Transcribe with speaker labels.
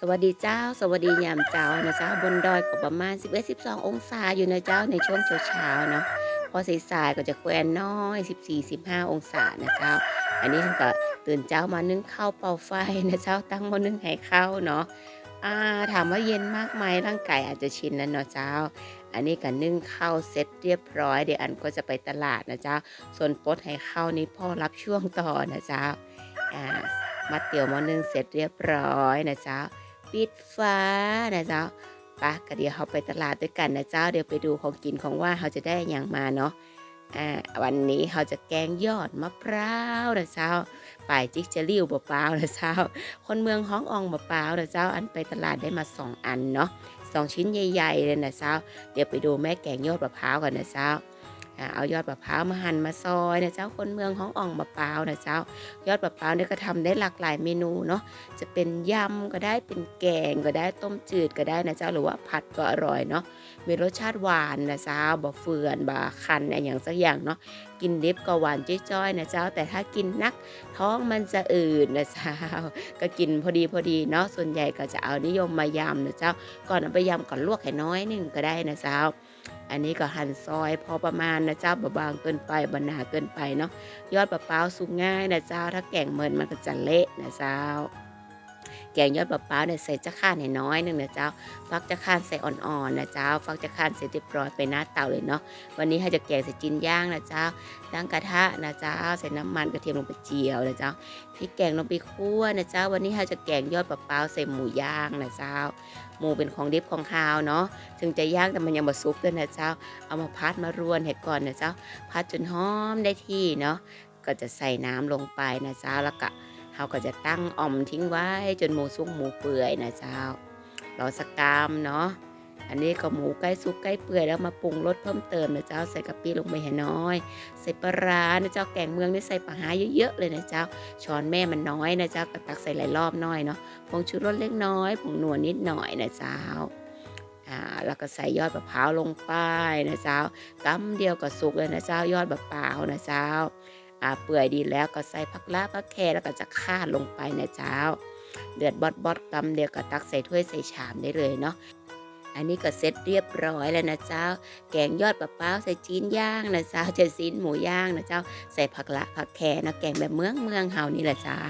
Speaker 1: สวัสดีเจ้า สวัสดียามเจ้านะเจ้าบนดอยก็ประมาณ 11 12 องศาอยู่นะเจ้าในช่วงเช้าๆเนาะพอสายๆก็จะแควนน้อย 14 15 องศานะเจ้า อันนี้ท่านก็ตื่นเช้ามานึ่งข้าวเป่าไฟนะเจ้าตั้งหม้อนึ่งให้ข้าวเนาะอ่าถามว่าเย็นมากไหมร่างกายอาจจะชินแล้วเนาะเจ้า อันนี้ก็นึ่งข้าวเสร็จเรียบร้อยเดี๋ยวอันก็จะไปตลาดนะเจ้า ส่วนปดให้ข้าวนี้พ่อรับช่วงต่อนะเจ้าอ่ามาเตี๋ยวม้อนึ่งเสร็จเรียบร้อยนะเจ้า ปิดฟ้านะเจ้าปะก็เดี๋ยวเราไปตลาดด้วยกันนะเจ้า เดี๋ยวไปดูของกินของว่าเราจะได้อย่างมาเนาะอ่าวันนี้เราจะแกงยอดมะพร้าวนะเจ้าป่ายจิกจะริ้วเปล่าๆนะเจ้า คนเมืองฮ้องอองเปล่าๆนะเจ้า อันไปตลาดได้มาสองอันเนาะสองชิ้นใหญ่ๆเลยนะเจ้า เดี๋ยวไปดูแม่แกงยอดมะพร้าวกันนะเจ้าอ่า เอายอดมะพร้าวมาหั่นมาซอยนะเจ้าคนเมืองฮ้องอ่องมะพร้าวนะเจ้า ยอดมะพร้าวเนี่ยก็ทำได้หลากหลายเมนูเนาะจะเป็นยำก็ได้เป็นแกงก็ได้ต้มจืดก็ได้นะเจ้าหรือว่าผัดก็อร่อยเนาะมีรสชาติหวานนะเจ้าบ่เฟื่อนบ่คันอะไรอย่างสักอย่างเนาะกินดิบก็หวานจ้อยๆนะเจ้า แต่ถ้ากินนักท้องมันจะอืดนะเจ้าก็กินพอดีพอดีเนาะส่วนใหญ่ก็จะเอานิยมมายำนะเจ้าก่อนเอาไปยำก่อนลวกให้น้อยนึงก็ได้นะเจ้า อันนี้ก็หั่นซอยพอประมาณนะเจ้าบบบางเกินไปบหนาเกินไปเนาะยอดปะพร้าสุกง่ายนะเจ้าถ้าแก่งเมินมันก็จะเละนะเจ้า แกงยอดมะพร้าวเนี่ยใส่จะข้านให้น้อยหนึ่งนะเจ้า ฟักจะข้านใส่อ่อนๆนะเจ้า ฟักจะข้านเสร็จเรียบร้อยไปหน้าเตาเลยเนาะ วันนี้ให้จะแกงใส่จินย่างนะเจ้าตั้งกระทะนะเจ้า ใส่น้ำมันกระเทียมลงไปเจียวนะเจ้าพริกแกงลงไปคั่วนะเจ้า วันนี้ให้จะแกงยอดมะพร้าวใส่หมูย่างนะเจ้า หมูเป็นของดิบของคาวเนาะ ถึงจะย่างแต่มันยังมาซุปด้วยนะเจ้า เอามาพัดมารวนเห็ดก่อนนะเจ้า พัดจนหอมได้ที่เนาะ ก็จะใส่น้ำลงไปนะเจ้าแล้วก็ เราก็จะตั้งอ่อมทิ้งไว้จนหมูสุกหมูเปื่อยนะเจ้ารอสักกามเนาะ อันนี้ก็หมูใกล้สุกใกล้เปื่อยแล้วมาปรุงรสเพิ่มเติมนะเจ้า ใส่กะปิลงไปให้น้อย ใส่ปลาร้านะเจ้าแกงเมืองนี่ใส่ปลาหาเยอะๆเลยนะเจ้า ช้อนแม่มันน้อยนะเจ้าก็ตักใส่หลายรอบน้อยเนาะ ผงชูรสเล็กน้อย ผงนัวนิดหน่อยนะเจ้าอ่าแล้วก็ใส่ยอดมะพร้าวลงไปนะเจ้ากำเดียวก็สุกเลยนะเจ้ายอดมะพร้าวนะเจ้า อ่าเปื่อยดีแล้วก็ใส่ผักลาผักแครแล้วก็จะคาดลงไปนะเจ้า เดือดบอดบอดกำเดียวก็ตักใส่ถ้วยใส่ชามได้เลยเนาะอันนี้ก็เสร็จเรียบร้อยแล้วนะเจ้า แกงยอดปะเป้าใส่จีนย่างนะเจ้าจะซีนหมูย่างนะเจ้า ใส่ผักละผักแครนะแกงแบบเมืองเมืองเฮานี่แหละเจ้า